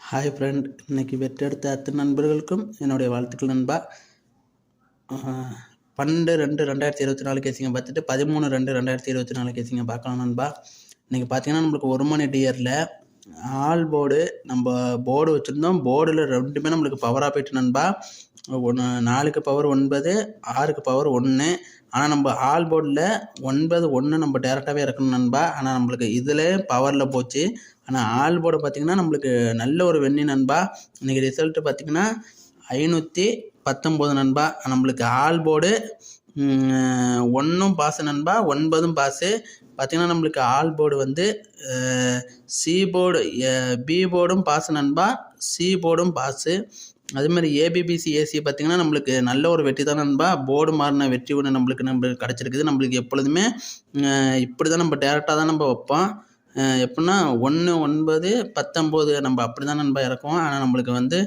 Hi friend இன்றைக்கி வெற்றெடுத்த அத்தனை நண்பர்களுக்கும் என்னுடைய வாழ்த்துக்கள் நண்பா. பன்னெண்டு ரெண்டு ரெண்டாயிரத்தி இருபத்தி நாலு கேசிங்க பார்த்துட்டு பதிமூணு ரெண்டு ரெண்டாயிரத்தி இருபத்தி நாலு கேசிங்க பார்க்கலாம் நண்பா. இன்றைக்கி பார்த்தீங்கன்னா நம்மளுக்கு ஒரு மணி டியரில் ஆல் போர்டு நம்ம போர்டு வச்சுருந்தோம். போர்டில் ரெண்டுமே நம்மளுக்கு பவராக போயிட்டு நண்பா. ஒன்று நாலுக்கு பவர் ஒன்பது ஆறுக்கு பவர் ஒன்று ஆனால் நம்ம ஆல் போர்டில் ஒன்பது ஒன்று நம்ம டேரெக்டாகவே இறக்கணும் நண்பா. ஆனால் நம்மளுக்கு இதில் பவரில் போச்சு. ஆனால் ஆல் போர்டு பார்த்திங்கன்னா நம்மளுக்கு நல்ல ஒரு வெண்ணி நண்பா. இன்றைக்கி ரிசல்ட்டு பார்த்திங்கன்னா ஐநூற்றி பத்தொம்போது நண்பா. நம்மளுக்கு ஆல் போர்டு ஒன்றும் பாஸு நண்பா ஒன்பதும் பாஸு பார்த்திங்கன்னா நம்மளுக்கு ஆல் போர்டு வந்து சி போர்டு பி போர்டும் பாஸு நண்பா சி போர்டும் பாஸு அதே மாதிரி ஏபிபிசி ஏசி பார்த்திங்கன்னா நம்மளுக்கு நல்ல ஒரு வெற்றி தான் நண்பா. போர்டு மாறின வெற்றி ஒன்று நம்மளுக்கு நம்மளுக்கு கிடச்சிருக்குது. நம்மளுக்கு எப்பொழுதுமே இப்படி தான் நம்ம டேரெக்டாக தான் நம்ம வைப்போம். எப்படின்னா ஒன்று ஒன்பது பத்தொம்போது நம்ம அப்படி தான் நண்பா இறக்குவோம். ஆனால் நம்மளுக்கு வந்து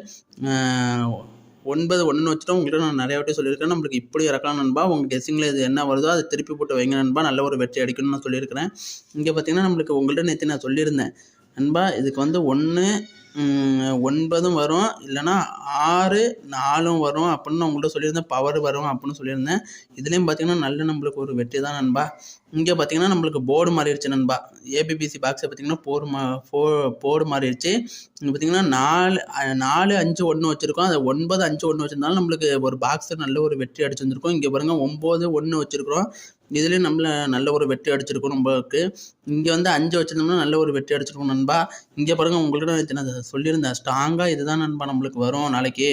ஒன்பது ஒன்று வச்சுட்டு உங்கள்கிட்ட நான் நிறைய வாட்டி சொல்லியிருக்கேன். நம்மளுக்கு இப்படி இறக்கலாம் நண்பா. உங்கள் கெஸிங்கில் இது என்ன வருதோ அதை திருப்பி போட்டு வைங்க நண்பா. நல்ல ஒரு வெற்றி அடிக்கணும்னு நான் சொல்லியிருக்கிறேன். இங்கே பார்த்தீங்கன்னா நம்மளுக்கு உங்கள்கிட்ட நேற்று நான் சொல்லியிருந்தேன். நண்பா இதுக்கு வந்து ஒன்று ஒன்பதும் வரும் இல்லைன்னா ஆறு நாலும் வரும் அப்படின்னு நான் உங்கள்கிட்ட சொல்லியிருந்தேன். பவர் வரும் அப்படின்னு சொல்லியிருந்தேன். இதுலேயும் பார்த்தீங்கன்னா நல்ல நம்மளுக்கு ஒரு வெற்றி தான் நண்பா. இங்கே பார்த்தீங்கன்னா நம்மளுக்கு போர்டு மாறிடுச்சு நண்பா. ஏபிபிசி பாக்ஸை பார்த்தீங்கன்னா போர் மா போ போர்டு மாறிடுச்சு. இங்கே பார்த்தீங்கன்னா நாலு நாலு அஞ்சு ஒன்று வச்சுருக்கோம். அது ஒன்பது அஞ்சு ஒன்று வச்சுருந்தாலும் நம்மளுக்கு ஒரு பாக்ஸை நல்ல ஒரு வெற்றி அடிச்சு வந்திருக்கோம் இங்கே பாருங்கள் ஒம்பது ஒன்று வச்சுருக்குறோம். இதுலேயும் நம்மள நல்ல ஒரு வெற்றி அடிச்சிருக்கோம் நம்மளுக்கு இங்கே வந்து அஞ்சு வச்சுருந்தோம்னா நல்ல ஒரு வெற்றி அடிச்சிருக்கோம் நண்பா. இங்கே பாருங்கள் உங்கள்கிட்ட நான் சொல்லியிருந்தேன். ஸ்ட்ராங்காக இதுதான் நண்பா நம்மளுக்கு வரும் நாளைக்கு.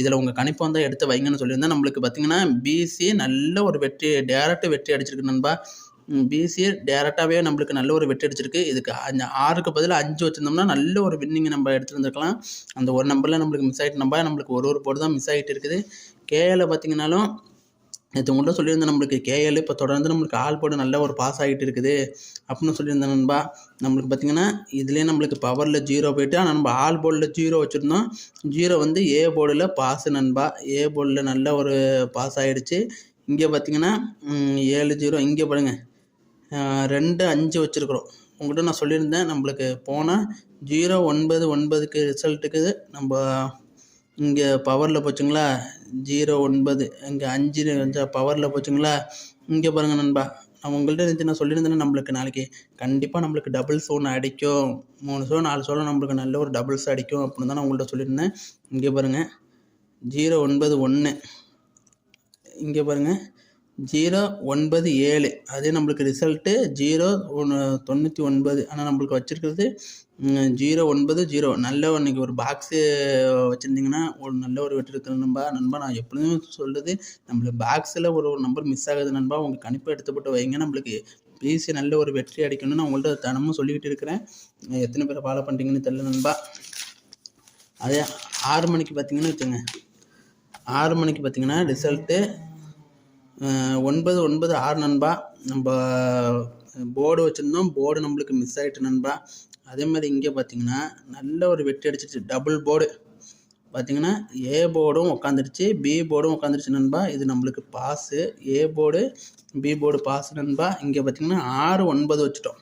இதில் உங்கள் கணிப்பு வந்தால் எடுத்து வைங்கன்னு சொல்லியிருந்தேன். நம்மளுக்கு பார்த்தீங்கன்னா பிசி நல்ல ஒரு வெற்றி டேரக்ட் வெற்றி அடிச்சிருக்கு நண்பா. பிசி டேரெக்டாகவே நம்மளுக்கு நல்ல ஒரு வெற்றி அடிச்சிருக்கு. இதுக்கு அஞ்சு ஆறுக்கு பதில் அஞ்சு வச்சுருந்தோம்னா நல்ல ஒரு வின்னிங் நம்ம எடுத்துருந்துருக்கலாம். அந்த ஒரு நம்பரில் நம்மளுக்கு மிஸ் ஆகிட்டு நம்ப நம்மளுக்கு ஒரு ஒரு போட்டு தான் மிஸ் ஆகிட்டு இருக்குது. கேஎல் பார்த்தீங்கன்னாலும் நேற்று உங்கள்கிட்ட சொல்லியிருந்தேன் நம்மளுக்கு கேஎல் இப்போ தொடர்ந்து நம்மளுக்கு ஆல் போர்டு நல்ல ஒரு பாஸ் ஆகிட்டு இருக்குது. அப்படின்னு சொல்லியிருந்தேன் நண்பா. நம்மளுக்கு பார்த்தீங்கன்னா இதுலேயே நம்மளுக்கு பவரில் ஜீரோ போயிட்டு ஆனால் நம்ம ஆல் போர்டில் ஜீரோ வச்சுருந்தோம். ஜீரோ வந்து ஏ போர்டில் பாஸ் நண்பா. ஏ போர்டில் நல்ல ஒரு பாஸ் ஆகிடுச்சு இங்கே பார்த்தீங்கன்னா ஏழு ஜீரோ இங்கே பாருங்க. ரெண்டு அஞ்சு வச்சுருக்குறோம். உங்கள்கிட்ட நான் சொல்லியிருந்தேன் நம்மளுக்கு போனால் ஜீரோ ஒன்பது ஒன்பதுக்கு ரிசல்ட்டுக்கு நம்ம இங்கே பவரில் போச்சுங்களா? ஜீரோ ஒன்பது. இங்கே அஞ்சு கொஞ்சம் பவரில் போச்சுங்களா? இங்கே பாருங்கள் நண்பா. நான் உங்கள்கிட்ட இருந்து நான் சொல்லியிருந்தேன்னா நம்மளுக்கு நாளைக்கு. கண்டிப்பாக நம்மளுக்கு டபுள் ஒன்று அடிக்கும். மூணு ஷோ நாலு சோளம் நம்மளுக்கு நல்ல ஒரு டபுள்ஸ் அடிக்கும் அப்படின்னு தான் நான் உங்கள்கிட்ட சொல்லியிருந்தேன். இங்கே பாருங்கள் ஜீரோ ஒன்பது ஒன்று இங்கே பாருங்கள் ஜீரோ ஒன்பது ஏழு. அதே நம்மளுக்கு ரிசல்ட்டு ஜீரோ ஒன்று தொண்ணூற்றி ஒன்பது. ஆனால் நம்மளுக்கு வச்சுருக்கிறது ஜீரோ ஒன்பது ஜீரோ. நல்ல இன்னைக்கு ஒரு பாக்ஸு வச்சுருந்தீங்கன்னா ஒரு நல்ல ஒரு வெற்றி இருக்கிற நண்பா. நண்பா நான் எப்பொழுதும் சொல்கிறது நம்மளுக்கு பாக்ஸில் ஒரு ஒரு நம்பர் மிஸ் ஆகுது நண்பா. உங்கள் கணிப்பை எடுத்துப்பட்டு வைங்க. நம்மளுக்கு பிசி நல்ல ஒரு வெற்றி அடிக்கணும்னு நான் உங்கள்கிட்ட தினமும் சொல்லிக்கிட்டு இருக்கிறேன். எத்தனை பேர் ஃபாலோ பண்ணுறீங்கன்னு தெரில நண்பா. அதே ஆறு மணிக்கு பார்த்தீங்கன்னு வச்சுங்க ஆறு மணிக்கு பார்த்தீங்கன்னா ரிசல்ட்டு ஒன்பது ஒன்பது ஆறு நண்பா. நம்ம போர்டு வச்சுருந்தோம். போர்டு நம்மளுக்கு மிஸ் ஆகிட்டு நண்பா. அதே மாதிரி இங்கே பார்த்தீங்கன்னா நல்ல ஒரு வெட்டி அடிச்சிருச்சு. டபுள் போர்டு பார்த்தீங்கன்னா ஏ போர்டும் உட்காந்துருச்சு பி போர்டும் உட்காந்துருச்சு நண்பா. இது நம்மளுக்கு pass A board B board pass நண்பா. இங்கே பார்த்தீங்கன்னா ஆறு ஒன்பது வச்சுட்டோம்.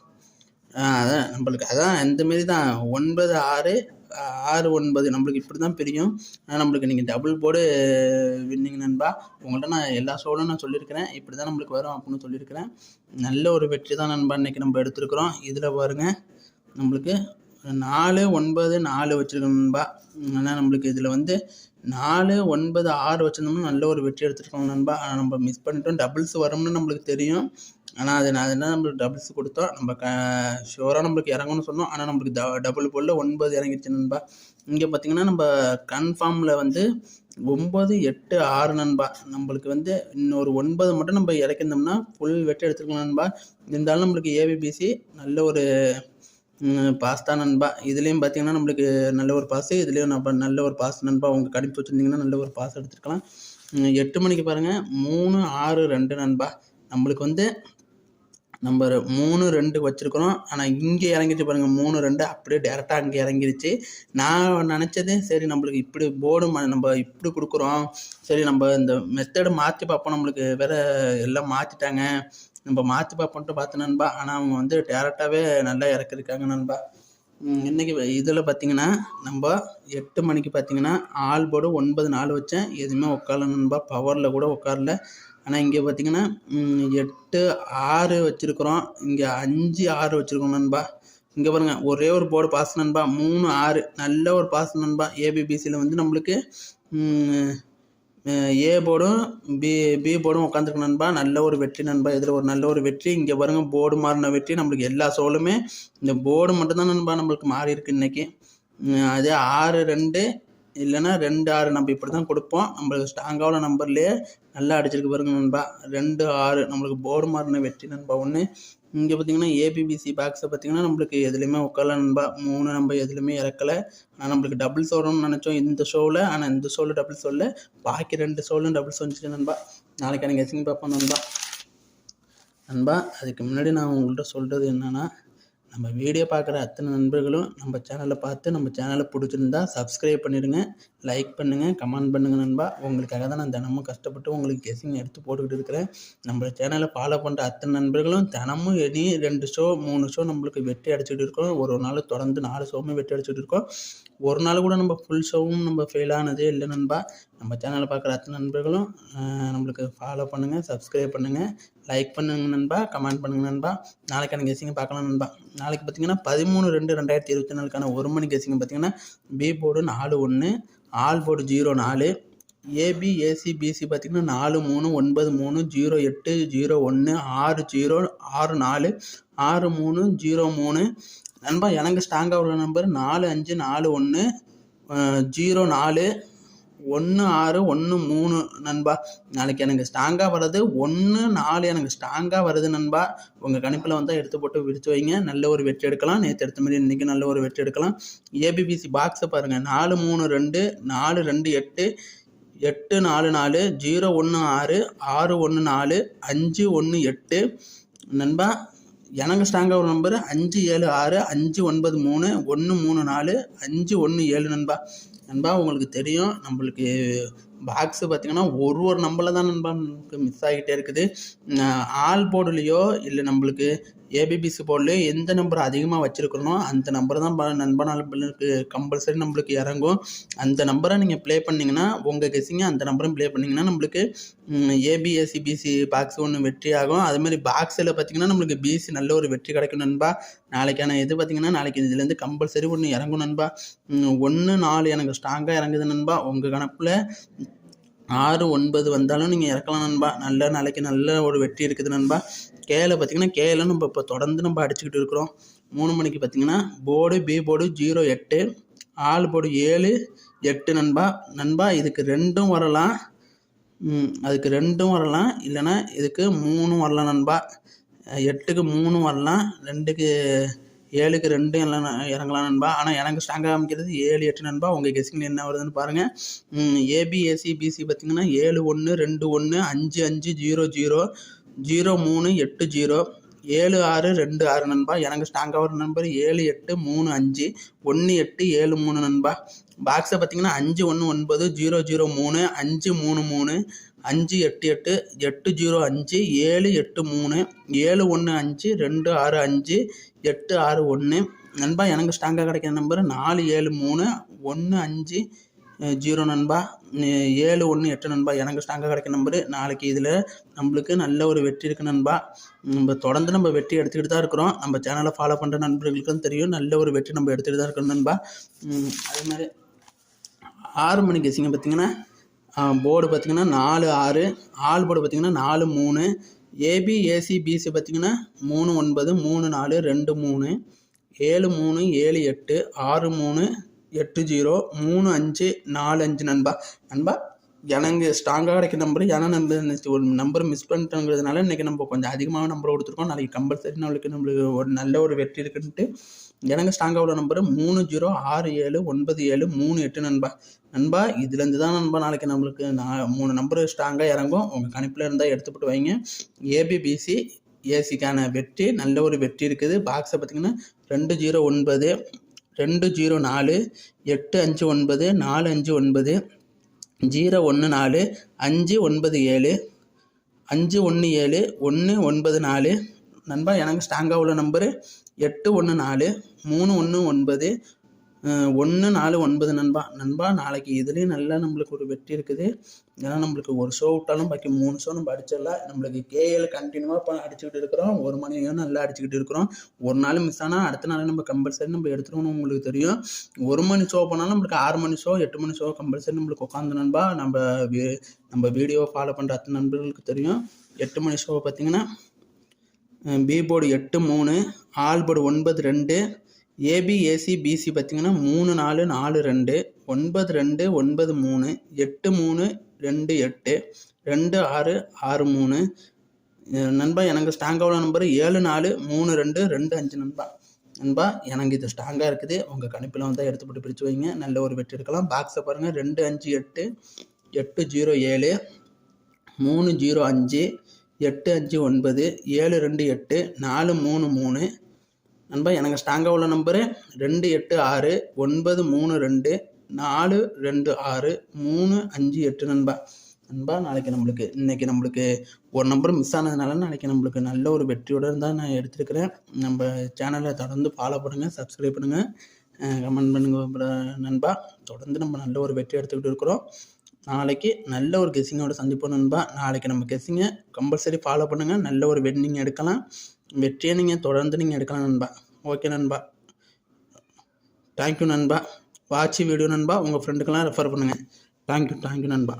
அதான் நம்மளுக்கு அதான் இந்த மாரி தான். ஒன்பது ஆறு ஆறு ஒன்பது நம்மளுக்கு இப்படி தான் பிரியும். ஆனால் நம்மளுக்கு நீங்கள் டபுள் போர்டு வின்னிங் நண்பா உங்கள்கிட்ட நான் எல்லா ஷோலும் நான் சொல்லியிருக்கிறேன். இப்படி தான் நம்மளுக்கு வரும் அப்படின்னு சொல்லியிருக்கிறேன். நல்ல ஒரு வெற்றி தான் நண்பா இன்னைக்கு நம்ம எடுத்துருக்குறோம். இதில் பாருங்கள் நம்மளுக்கு நாலு ஒன்பது நாலு வச்சுருக்கோம் நண்பா. ஆனால் நம்மளுக்கு இதில் வந்து நாலு ஒன்பது ஆறு வச்சுருந்தோம்னா நல்ல ஒரு வெற்றி எடுத்துருக்கோம் நண்பா. ஆனால் நம்ம மிஸ் பண்ணிட்டோம் டபுள்ஸ் வரும்னு நம்மளுக்கு தெரியும். ஆனால் அது நான் என்ன நம்மளுக்கு டபுள்ஸ் கொடுத்தோம் நம்ம க ஷோராக நம்மளுக்கு இறங்கணும்னு சொன்னோம். ஆனால் நம்மளுக்கு ட டபுள் போலில் ஒன்பது இறங்கிடுச்சு நண்பா. இங்கே பார்த்தீங்கன்னா நம்ம கன்ஃபார்மில் வந்து ஒம்பது எட்டு ஆறு நண்பா. நம்மளுக்கு வந்து இன்னொரு ஒன்பது மட்டும் நம்ம இறக்கிருந்தோம்னா ஃபுல் வெற்றி எடுத்துருக்கலாம் நண்பா. இருந்தாலும் நம்மளுக்கு ஏபிபிசி நல்ல ஒரு பாஸ் தான் நண்பா. இதுலேயும் பார்த்தீங்கன்னா நம்மளுக்கு நல்ல ஒரு பாஸ் இதுலேயும் நம்ம நல்ல ஒரு பாஸ் நண்பா. உங்கள் கணிப்பு வச்சுருந்தீங்கன்னா நல்ல ஒரு பாஸ் எடுத்துருக்கலாம். எட்டு மணிக்கு பாருங்கள் மூணு ஆறு ரெண்டு நண்பா. நம்மளுக்கு வந்து நம்பர் மூணு ரெண்டு வச்சுருக்குறோம் ஆனால் இங்கே இறங்கிருச்சு பாருங்கள் மூணு ரெண்டு அப்படியே டேரெக்டாக அங்கே இறங்கிருச்சு. நான் நினச்சது சரி நம்மளுக்கு இப்படி போர்டு நம்ம இப்படி கொடுக்குறோம். சரி நம்ம இந்த மெத்தடை மாற்றி பார்ப்போம். நம்மளுக்கு வேறு எல்லாம் மாற்றிட்டாங்க நம்ம மாற்றி பார்ப்போன்ட்டு பார்த்து நண்பா. ஆனால் அவங்க வந்து டேரெக்டாகவே நல்லா இறக்கிருக்காங்க நண்பா. இன்றைக்கி இதில் பார்த்தீங்கன்னா நம்ம எட்டு மணிக்கு பார்த்தீங்கன்னா ஆல் போர்டு ஒன்பது நாள் வச்சேன். எதுவுமே உட்காரல நண்பா. பவரில் கூட உட்காரல. ஆனால் இங்கே பார்த்தீங்கன்னா எட்டு ஆறு வச்சுருக்குறோம். இங்கே அஞ்சு ஆறு வச்சுருக்கோம் நண்பா. இங்கே பாருங்க ஒரே ஒரு போர்டு பாஸ் நண்பா. மூணு ஆறு. நல்ல ஒரு பாஸ் நண்பா. ஏபிபிசியில் வந்து நம்மளுக்கு ஏ போர்டும் பி பி போர்டும் உட்காந்துருக்கு நண்பா. நல்ல ஒரு வெற்றி நண்பா. இதில் ஒரு நல்ல ஒரு வெற்றி. இங்கே பாருங்க போர்டு மாறின வெற்றி. நம்மளுக்கு எல்லா சோலுமே இந்த போர்டு மட்டும்தான் நண்பா நம்மளுக்கு மாறி இருக்கு இன்னைக்கு அதே ஆறு ரெண்டு இல்லைன்னா ரெண்டு ஆறு நம்ம இப்படி தான் கொடுப்போம். நம்மளுக்கு ஸ்ட்ராங்கான நம்பர்லேயே நல்லா அடிச்சிருக்கு பாருங்க நண்பா. ரெண்டு ஆறு நம்மளுக்கு போர் மாறின வெற்றி நண்பா. ஒன்று இங்கே பார்த்தீங்கன்னா ஏபிபிசி பாக்ஸை பார்த்தீங்கன்னா நம்மளுக்கு எதுலேயுமே உட்காரல நண்பா. மூணு நம்ம எதுலேயுமே இறக்கல. ஆனால் நம்மளுக்கு டபுள்ஸ் வரும்னு நினச்சோம் இந்த ஷோவில் ஆனால் இந்த ஷோவில் டபுள்ஸ் வரல பாக்கி ரெண்டு ஷோலும் டபுள்ஸ் வந்துச்சு நண்பா. நாளைக்கு எனக்கு எசிங் பார்ப்போம் நண்பா. நண்பா அதுக்கு முன்னாடி நான் உங்கள்கிட்ட சொல்கிறது என்னென்னா நம்ம வீடியோ பார்க்குற அத்தனை நண்பர்களும் நம்ம சேனலை பார்த்து நம்ம சேனலை பிடிச்சிருந்தா சப்ஸ்கிரைப் பண்ணிடுங்க லைக் பண்ணுங்கள் கமெண்ட் பண்ணுங்கள் நண்பா. உங்களுக்காக தான் நான் தினமும் கஷ்டப்பட்டு உங்களுக்கு கெஸிங் எடுத்து போட்டுக்கிட்டு இருக்கிறேன். நம்ம சேனலை ஃபாலோ பண்ணுற அத்தனை நண்பர்களும் தினமும் இனி ரெண்டு ஷோ மூணு ஷோ நம்மளுக்கு வெற்றி அடிச்சுட்டு இருக்கோம். ஒரு ஒரு நாள் தொடர்ந்து நாலு ஷோவுமே வெற்றி அடிச்சுட்டு இருக்கோம். ஒரு நாள் கூட நம்ம ஃபுல் ஷோவும் நம்ம ஃபெயில் ஆனதே இல்லை நண்பா. நம்ம சேனலை பார்க்குற அத்தனை நண்பர்களும் நம்மளுக்கு ஃபாலோ பண்ணுங்கள் சப்ஸ்கிரைப் பண்ணுங்கள் லைக் பண்ணுங்க நண்பா கமெண்ட் பண்ணுங்க நண்பா. நாளைக்கு எனக்கு கெஸிங்க பார்க்கலாம் நண்பா. நாளைக்கு பார்த்தீங்கன்னா பதிமூணு ரெண்டு ரெண்டாயிரத்தி இருபத்தி நாலுக்கான ஒரு மணி கெஸிங்க பார்த்தீங்கன்னா பி போர்டு நாலு ஒன்று ஆல் போர்டு ஜீரோ நாலு A B A C B C பார்த்தீங்கன்னா நாலு மூணு ஒன்பது மூணு ஜீரோ எட்டு ஜீரோ ஒன்று ஆறு ஜீரோ ஆறு நாலு ஆறு மூணு ஜீரோ மூணு. நண்பா எனக்கு ஸ்ட்ராங்காக உள்ள நம்பர் நாலு அஞ்சு நாலு ஒன்று ஜீரோ நாலு ஒன்று ஆறு ஒன்று மூணு நண்பா. நாளைக்கு எனக்கு ஸ்ட்ராங்காக வர்றது ஒன்று நாலு எனக்கு ஸ்ட்ராங்காக வருது நண்பா. உங்கள் கணிப்பில் வந்தால் எடுத்து போட்டு விரித்து வைங்க. நல்ல ஒரு வெற்றி எடுக்கலாம். நேற்று எடுத்த மாதிரி இன்றைக்கி நல்ல ஒரு வெற்றி எடுக்கலாம். ஏபிபிசி பாக்ஸை பாருங்கள் நாலு மூணு ரெண்டு நாலு ரெண்டு எட்டு. எட்டு நாலு நாலு. ஜீரோ ஒன்று ஆறு. ஆறு ஒன்று நாலு. அஞ்சு ஒன்று எட்டு. நண்பா எனக்கு ஸ்ட்ராங்காக ஒரு நம்பர் அஞ்சு ஏழு ஆறு. அஞ்சு ஒன்பது மூணு. ஒன்று மூணு நாலு. அஞ்சு ஒன்று ஏழு நண்பா. நண்பா உங்களுக்கு தெரியும். நம்மளுக்கு பாக்ஸு பார்த்தீங்கன்னா ஒரு ஒரு நம்பரில் தான் நண்பா நமக்கு மிஸ் ஆகிட்டே இருக்குது. ஆல் போர்டுலேயோ இல்லை நம்மளுக்கு ஏபிபிசி போர்டுலேயோ எந்த நம்பர் அதிகமாக வச்சுருக்கணும் அந்த நம்பர் தான் ப- நண்பா கம்பல்சரி நம்மளுக்கு இறங்கும். அந்த நம்பரை நீங்கள் ப்ளே பண்ணிங்கன்னா உங்கள் கெஸிங்க அந்த நம்பரும் ப்ளே பண்ணிங்கன்னா நம்மளுக்கு ஏபிஎஸ்சி பிசி பாக்ஸ் ஒன்று வெற்றி ஆகும். அதுமாதிரி பாக்ஸில் பார்த்தீங்கன்னா நம்மளுக்கு பிசி நல்ல ஒரு வெற்றி கிடைக்கும் நண்பா. நாளைக்கான இது பார்த்திங்கன்னா நாளைக்கு இதுலேருந்து கம்பல்சரி ஒன்று இறங்கும் நண்பா. ஒன்று நாலு எனக்கு ஸ்ட்ராங்காக இறங்குது நண்பா. உங்கள் கணப்பில் ஆறு ஒன்பது வந்தாலும் நீங்கள் இறக்கலாம் நண்பா. நல்ல நாளைக்கு நல்ல ஒரு வெற்றி இருக்குது நண்பா. கேல பார்த்தீங்கன்னா கேல நம்ம இப்போ தொடர்ந்து நம்ம அடிச்சுக்கிட்டு இருக்கிறோம். மூணு மணிக்கு பார்த்தீங்கன்னா போர்டு பி போர்டு ஜீரோ எட்டு ஆள் போர்டு ஏழு எட்டு நண்பா. நண்பா இதுக்கு ரெண்டும் வரலாம். அதுக்கு ரெண்டும் வரலாம். இல்லைன்னா இதுக்கு மூணும் வரலாம் நண்பா. எட்டுக்கு மூணும் வரலாம். ரெண்டுக்கு ஏழுக்கு ரெண்டு எல்லாம் இறங்கலாம் நண்பா. ஆனால் எனக்கு ஸ்ட்ராங்காக காமிக்கிறது ஏழு எட்டு நண்பா. உங்கள் கெஸிங் என்ன வருதுன்னு பாருங்கள் ஏபிஎஸ்சி பிசி பார்த்தீங்கன்னா ஏழு ஒன்று ரெண்டு ஒன்று அஞ்சு அஞ்சு ஜீரோ ஜீரோ. ஜீரோ மூணு எட்டு ஜீரோ ஏழு ஆறு ரெண்டு ஆறு நண்பா. எனக்கு ஸ்டாங்காக ஒரு நம்பர் ஏழு எட்டு மூணு அஞ்சு ஒன்று எட்டு ஏழு மூணு நண்பா. பாக்ஸை பார்த்தீங்கன்னா அஞ்சு ஒன்று ஒன்பது ஜீரோ ஜீரோ மூணு அஞ்சு மூணு மூணு அஞ்சு எட்டு எட்டு எட்டு ஜீரோ அஞ்சு ஏழு எட்டு மூணு ஏழு ஒன்று அஞ்சு ரெண்டு ஆறு அஞ்சு எட்டு ஆறு ஒன்று. நண்பா எனக்கு ஸ்டாங்காக கிடைக்கிற நம்பர் நாலு ஏழு மூணு ஒன்று அஞ்சு ஜீரோ நண்பா ஏழு ஒன்று எட்டு நண்பா எனக்கு ஸ்ட்ராங்காக கிடைக்க நம்பரு நாளைக்கு இதில் நம்மளுக்கு நல்ல ஒரு வெற்றி இருக்கு நண்பா. நம்ம தொடர்ந்து நம்ம வெற்றி எடுத்துக்கிட்டு தான் இருக்கிறோம். நம்ம சேனலை ஃபாலோ பண்ணுற நண்பர்களுக்கும் தெரியும். நல்ல ஒரு வெற்றி நம்ம எடுத்துகிட்டு தான் இருக்கிறோம் நண்பா. அதே மாதிரி ஆறு மணிக்கு கெஸிங்க பார்த்தீங்கன்னா போர்டு பார்த்தீங்கன்னா நாலு ஆறு ஆள் போர்டு பார்த்தீங்கன்னா நாலு மூணு ஏபி ஏசி பிசி பார்த்தீங்கன்னா மூணு ஒன்பது மூணு நாலு ரெண்டு மூணு ஏழு மூணு ஏழு எட்டு ஆறு மூணு எட்டு ஜீரோ மூணு அஞ்சு நாலு அஞ்சு நண்பா. நண்பா எனக்கு ஸ்ட்ராங்காக கிடைக்கிற நம்பர் ஏன்னா நம்ம ஒரு நம்பர் மிஸ் பண்ணிட்டோங்கிறதுனால இன்றைக்கி நம்ம கொஞ்சம் அதிகமாக நம்பர் கொடுத்துருக்கோம். நாளைக்கு கம்பல்சரி நம்மளுக்கு நம்மளுக்கு ஒரு நல்ல ஒரு வெற்றி இருக்குன்ட்டு எனக்கு ஸ்ட்ராங்காக உள்ள நம்பர் மூணு ஜீரோ ஆறு ஏழு ஒன்பது ஏழு மூணு எட்டு நண்பா. நண்பா இதுலேருந்து தான் நண்பா நாளைக்கு நம்மளுக்கு நான் மூணு நம்பர் ஸ்ட்ராங்காக இறங்கும். உங்கள் கணிப்பில் இருந்தால் எடுத்துப்பட்டு வைங்க. ஏபிபிசி ஏசிக்கான வெற்றி நல்ல ஒரு வெற்றி இருக்குது. பாக்ஸை பார்த்தீங்கன்னா ரெண்டு ஜீரோ ஒன்பது ரெண்டு ஜீரோ நாலு எட்டு அஞ்சு ஒன்பது நாலு அஞ்சு ஒன்பது ஜீரோ ஒன்று நாலு அஞ்சு ஒன்பது ஏழு அஞ்சு ஒன்று ஏழு ஒன்று ஒன்பது நாலு. நண்பா எனக்கு ஸ்ட்ராங்காக உள்ள நம்பரு எட்டு ஒன்று நாலு மூணு ஒன்று ஒன்பது ஒன்று நாலு ஒன்பது நண்பா. நண்பா நாளைக்கு இதுலேயும் நல்லா நம்மளுக்கு ஒரு வெற்றி இருக்குது. ஏன்னா நம்மளுக்கு ஒரு ஷோ விட்டாலும் பாக்கி மூணு ஷோ நம்ம அடிச்சிடலாம். நம்மளுக்கு கேஎல் கண்டினியூவாக இப்போ அடிச்சுக்கிட்டு இருக்கிறோம். ஒரு மணியும் நல்லா அடிச்சுக்கிட்டு இருக்கிறோம். ஒரு நாள் மிஸ் ஆனால் அடுத்த நாள் நம்ம கம்பல்சரி நம்ம எடுத்துருவோம்னு உங்களுக்கு தெரியும். ஒரு மணி ஷோ போனாலும் நம்மளுக்கு ஆறு மணி ஷோ எட்டு மணி ஷோ கம்பல்சரி நம்மளுக்கு உட்காந்து நண்பா. நம்ம நம்ம வீடியோ ஃபாலோ பண்ணுற அத்தனை நண்பர்களுக்கு தெரியும். எட்டு மணி ஷோ பார்த்தீங்கன்னா பி போர்டு எட்டு மூணு ஆல் போர்டு ஒன்பது ரெண்டு ஏபிஏசி பிசி பார்த்தீங்கன்னா மூணு நாலு நாலு ரெண்டு ஒன்பது ரெண்டு ஒன்பது மூணு எட்டு மூணு ரெண்டு எட்டு ரெண்டு ஆறு ஆறு மூணு. நண்பா எனக்கு ஸ்ட்ராங்காக நம்பர் ஏழு நாலு மூணு ரெண்டு ரெண்டு அஞ்சு நண்பா. நண்பா எனக்கு இது ஸ்ட்ராங்காக இருக்குது. உங்கள் கணிப்பில் வந்து எடுத்து போட்டு பிரித்து வைங்க. நல்ல ஒரு வெற்றி எடுக்கலாம். பாக்ஸை பாருங்கள் ரெண்டு அஞ்சு எட்டு எட்டு ஜீரோ ஏழு மூணு ஜீரோ அஞ்சு எட்டு அஞ்சு ஒன்பது ஏழு ரெண்டு எட்டு நாலு மூணு மூணு நண்பா எனக்கு ஸ்ட்ராங்காக உள்ள நம்பரு ரெண்டு எட்டு ஆறு ஒன்பது மூணு ரெண்டு நாலு ரெண்டு ஆறு மூணு அஞ்சு எட்டு நண்பா. நண்பா நாளைக்கு நம்மளுக்கு இன்னைக்கு நம்மளுக்கு ஒரு நம்பர் மிஸ் ஆனதுனால நாளைக்கு நம்மளுக்கு நல்ல ஒரு வெற்றியுடன் தான் நான் எடுத்திருக்கிறேன். நம்ம சேனலை தொடர்ந்து ஃபாலோ பண்ணுங்கள் சப்ஸ்கிரைப் பண்ணுங்கள் கமெண்ட் பண்ணுங்க நண்பா. தொடர்ந்து நம்ம நல்ல ஒரு வெற்றி எடுத்துக்கிட்டு இருக்கிறோம். நாளைக்கு நல்ல ஒரு கெஸ்ஸிங்கோட சந்திப்போம் நண்பா. நாளைக்கு நம்ம கெஸ்ஸிங்கை கம்பல்சரி ஃபாலோ பண்ணுங்கள் நல்ல ஒரு வெட்டிங் எடுக்கலாம். வெற்றியை நீங்கள் தொடர்ந்து நீங்கள் எடுக்கலாம் நண்பா. ஓகே நண்பா. தேங்க்யூ நண்பா. வாட்சி வீடியோ நண்பா. உங்கள் ஃப்ரெண்டுக்கெல்லாம் ரெஃபர் பண்ணுங்கள் தேங்க்யூ தேங்க்யூ நண்பா.